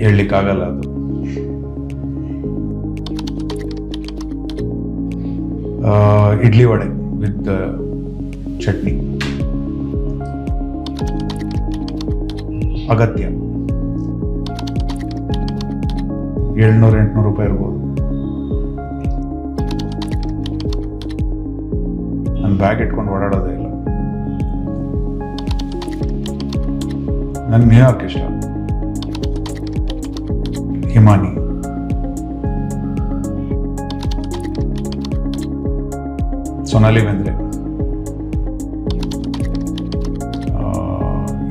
ಹೇಳಲಿಕ್ಕಾಗಲ್ಲ ಅದು. ಇಡ್ಲಿ ವಡೆ ವಿತ್ ಚಟ್ನಿ. ಅಗತ್ಯ. ಏಳ್ನೂರು, ಎಂಟುನೂರು ರೂಪಾಯಿ ಇರ್ಬೋದು. ನಾನು ಬ್ಯಾಗ್ ಇಟ್ಕೊಂಡು ಓಡಾಡೋದೇ ಇಲ್ಲ. ನನ್ನ ನ್ಯೂಯಾರ್ಕ್ ಇಷ್ಟ. ಹಿಮಾನಿ ಸೊನಾಲಿ ಬೆಂದ್ರೆ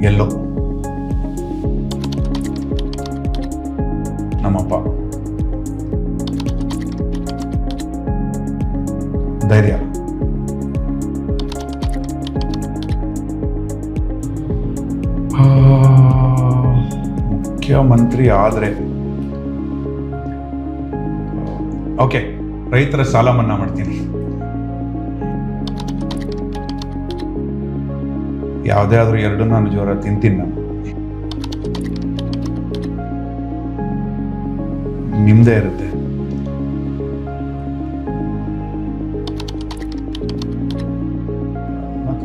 ಎಲ್ಲೋ. ನಮ್ಮಪ್ಪ. ಧೈರ್ಯ. ಮುಖ್ಯಮಂತ್ರಿ ಆದರೆ ಓಕೆ ರೈತರ ಸಾಲ ಮನ್ನಾ ಮಾಡ್ತೀನಿ. ಯಾವುದೇ ಆದ್ರೂ ಎರಡು ನಾನು ಜೋರ ತಿಂತೀನಿ ನಾನು. ನಿಮ್ದೇ ಇರುತ್ತೆ.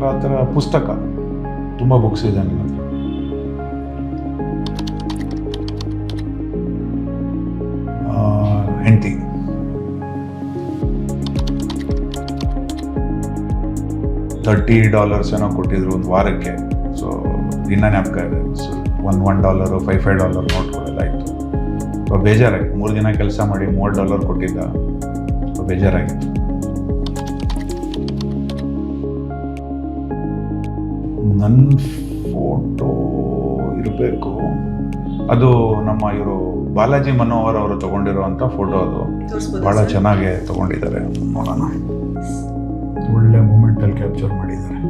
ಆ ಥರ ಪುಸ್ತಕ, ತುಂಬ ಬುಕ್ಸ್ ಇದೆ ನನ್ನ ತರ್ಟಿ ಡಾಲರ್ಸ್ ಏನೋ ಕೊಟ್ಟಿದ್ರು ಒಂದು ವಾರಕ್ಕೆ. ಸೊ ಇನ್ನೂ ಜ್ಞಾಪಕ ಇದೆ. So one one dollar five five dollar ನೋಟ್ಗಳೆಲ್ಲ ಇತ್ತು ಸೊ ಬೇಜಾರಾಗಿತ್ತು ಮೂರು ದಿನ ಕೆಲಸ ಮಾಡಿ ಮೂವತ್ತು ಡಾಲರ್ ಕೊಟ್ಟಿದ್ದ. ಸೊ ಬೇಜಾರಾಗಿತ್ತು. ನನ್ನ ಫೋಟೋ ಇರಬೇಕು. ಅದು ನಮ್ಮ ಇವರು ಬಾಲಾಜಿ ಮನೋಹರ್ ಅವರು ತಗೊಂಡಿರುವಂಥ ಫೋಟೋ ಅದು. ಭಾಳ ಚೆನ್ನಾಗೆ ಚೆನ್ನಾಗಿ ತಗೊಂಡಿದ್ದಾರೆ. ನೋಡೋಣ. ಒಳ್ಳೆ ಮೂಮೆಂಟಲ್ಲಿ ಕ್ಯಾಪ್ಚರ್ ಮಾಡಿದ್ದಾರೆ.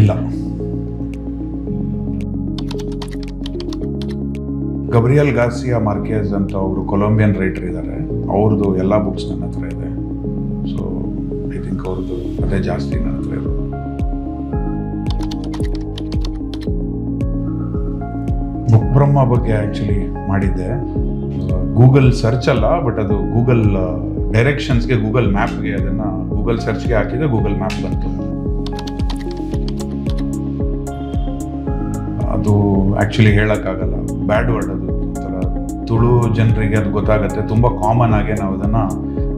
ಇಲ್ಲ. ಗಬ್ರಿಯಲ್ ಗಾರ್ಸಿಯಾ ಮಾರ್ಕೇಜ್ ಅಂತ ಅವರು ಕೊಲಂಬಿಯನ್ ರೈಟರ್ ಇದ್ದಾರೆ. ಅವ್ರದ್ದು ಎಲ್ಲ ಬುಕ್ಸ್ ನನ್ನ ಹತ್ರ ಇದೆ. ಸೊ ಐ ಥಿಂಕ್ ಅವ್ರದ್ದು ಅದೇ ಜಾಸ್ತಿ ನನ್ನ ಹತ್ರ ಇರೋದು. ಬುಕ್ ಬ್ರಹ್ಮ ಬಗ್ಗೆ ಆ್ಯಕ್ಚುಲಿ ಮಾಡಿದ್ದೆ. ಗೂಗಲ್ ಸರ್ಚ್ ಅಲ್ಲ ಬಟ್ ಅದು ಗೂಗಲ್ ಡೈರೆಕ್ಷನ್ಸ್ಗೆ ಗೂಗಲ್ ಮ್ಯಾಪ್ಗೆ ಅದನ್ನು ಗೂಗಲ್ ಸರ್ಚ್ಗೆ ಹಾಕಿದ್ರೆ ಗೂಗಲ್ ಮ್ಯಾಪ್ ಬಂತು. ಅದು ಆ್ಯಕ್ಚುಲಿ ಹೇಳೋಕ್ಕಾಗಲ್ಲ. ಬ್ಯಾಡ್ ವರ್ಡ್ ಅದು. ಒಂಥರ ತುಳು ಜನರಿಗೆ ಅದು ಗೊತ್ತಾಗುತ್ತೆ. ತುಂಬ ಕಾಮನ್ ಆಗಿ ನಾವು ಅದನ್ನು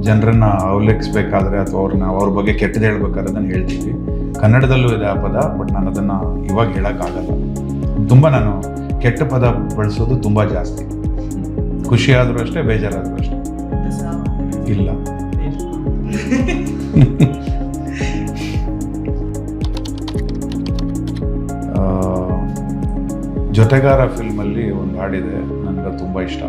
ಜನರನ್ನ ಅವಲಕ್ಸ್ಬೇಕಾದ್ರೆ ಅಥವಾ ಅವ್ರನ್ನ ಅವ್ರ ಬಗ್ಗೆ ಕೆಟ್ಟದ್ದು ಹೇಳ್ಬೇಕಾದ್ರೆ ಅದನ್ನು ಹೇಳ್ತೀವಿ. ಕನ್ನಡದಲ್ಲೂ ಇದೆ ಆ ಪದ ಬಟ್ ನಾನು ಅದನ್ನು ಇವಾಗ ಹೇಳೋಕ್ಕಾಗಲ್ಲ. ತುಂಬ ನಾನು ಕೆಟ್ಟ ಪದ ಬಳಸೋದು ತುಂಬ ಜಾಸ್ತಿ. ಖುಷಿ ಆದರೂ ಅಷ್ಟೇ, ಬೇಜಾರಾದರೂ ಅಷ್ಟೇ. ಇಲ್ಲ. ಜೊತೆಗಾರ ಫಿಲ್ಮಲ್ಲಿ ಒಂದು ಹಾಡಿದೆ, ನನಗೆ ತುಂಬ ಇಷ್ಟ.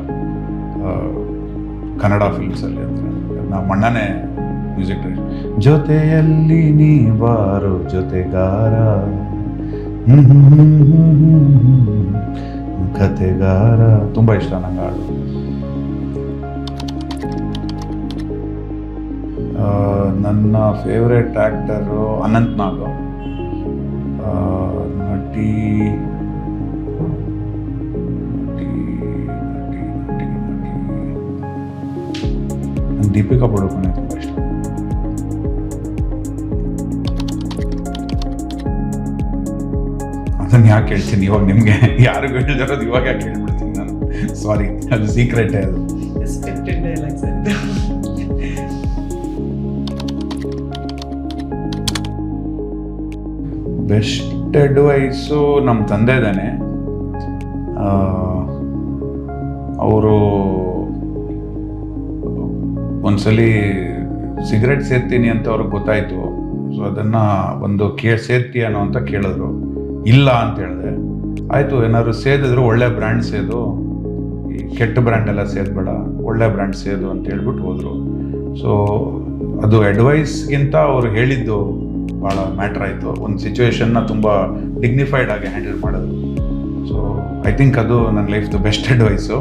ಕನ್ನಡ ಫಿಲ್ಮ್ಸಲ್ಲಿ ಅಂದರೆ ನಮ್ಮ ಮಣ್ಣನೇ ಮ್ಯೂಸಿಕ್ ಜೊತೆಯಲ್ಲಿ ನೀ ಬಾರೋ ಜೊತೆಗಾರ ಕತೆಗಾರ ತುಂಬ ಇಷ್ಟ ನಂಗೆ ಹಾಡು. ನನ್ನ ಫೇವ್ರೆಟ್ ಆ್ಯಕ್ಟರು ಅನಂತ್ ನಾಗ್. ಆ, ನಟಿ ದೀಪಿಕಾ ಪಡುಕೋನೆ ತುಂಬ ಇಷ್ಟ. ಅದನ್ನ ಯಾಕೆ ಹೇಳ್ತೀನಿ? ಇವಾಗ ನಿಮಗೆ ಯಾರಿಗೂ ಹೇಳಿದಿರೋದು ಇವಾಗ ಯಾಕೆ ಹೇಳ್ಬಿಡ್ತೀನಿ ನಾನು? ಸಾರಿ ಅದು ಸೀಕ್ರೆಟೇ ಅದು. ಬೆಸ್ಟ್ ಅಡ್ವೈಸು ನಮ್ಮ ತಂದೆ ಇದ್ದಾನೆ. ಅವರು ಒಂದ್ಸಲಿ ಸಿಗರೆಟ್ ಸೇರ್ತೀನಿ ಅಂತ ಅವ್ರಿಗೆ ಗೊತ್ತಾಯಿತು. ಸೊ ಅದನ್ನು ಒಂದು ಕೇ ಸೇರ್ತೀಯನೋ ಅಂತ ಕೇಳಿದ್ರು. ಇಲ್ಲ ಅಂತ ಹೇಳಿದೆ. ಆಯಿತು, ಏನಾದ್ರು ಸೇದಿದ್ರು ಒಳ್ಳೆ ಬ್ರ್ಯಾಂಡ್ ಸೇದು. ಈ ಕೆಟ್ಟ ಬ್ರ್ಯಾಂಡ್ ಎಲ್ಲ ಸೇದ್ಬೇಡ, ಒಳ್ಳೆ ಬ್ರ್ಯಾಂಡ್ ಸೇದು ಅಂತ ಹೇಳ್ಬಿಟ್ಟು ಹೋದರು. ಸೊ ಅದು ಅಡ್ವೈಸ್ಗಿಂತ ಅವ್ರು ಹೇಳಿದ್ದು ಭಾಳ ಮ್ಯಾಟ್ರ್ ಆಯಿತು. ಒಂದು ಸಿಚುವೇಶನ್ನ ತುಂಬ ಡಿಗ್ನಿಫೈಡ್ ಆಗಿ ಹ್ಯಾಂಡಲ್ ಮಾಡೋದು ಸೊ ಐ ಥಿಂಕ್ ಅದು ನನ್ನ ಲೈಫ್ದು best advice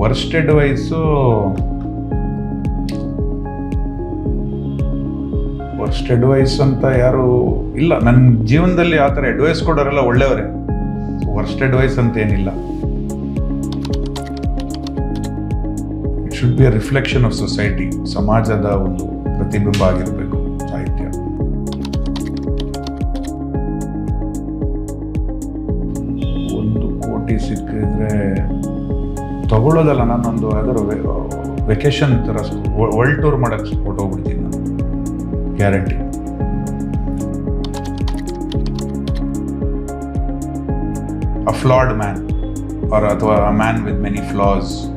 worst advice worst advice ಅಂತ ಯಾರು ಇಲ್ಲ. ನನ್ನ ಜೀವನದಲ್ಲಿ ಆ ಥರ ಅಡ್ವೈಸ್ ಕೊಡೋರೆಲ್ಲ ಒಳ್ಳೆಯವರೇ. ವರ್ಸ್ಟ್ ಅಡ್ವೈಸ್ ಅಂತ ಏನಿಲ್ಲ. It should be a reflection of society ಸಮಾಜದ ಒಂದು ಪ್ರತಿಬಿಂಬ ಆಗಿರಬೇಕು ಸಾಹಿತ್ಯ. ಒಂದು ಕೋಟಿ ಸಿಕ್ಕಿದ್ರೆ ತಗೊಳ್ಳೋದಲ್ಲ, ನಾನೊಂದು ಯಾವ್ದಾದ್ರು ವೆಕೇಶನ್ ಥರ ವರ್ಲ್ಡ್ ಟೂರ್ ಮಾಡಕ್ಕೆ ಹೋಗ್ಬಿಡ್ತೀನಿ ನಾನು. guarantee. A flawed man, or a man with many flaws,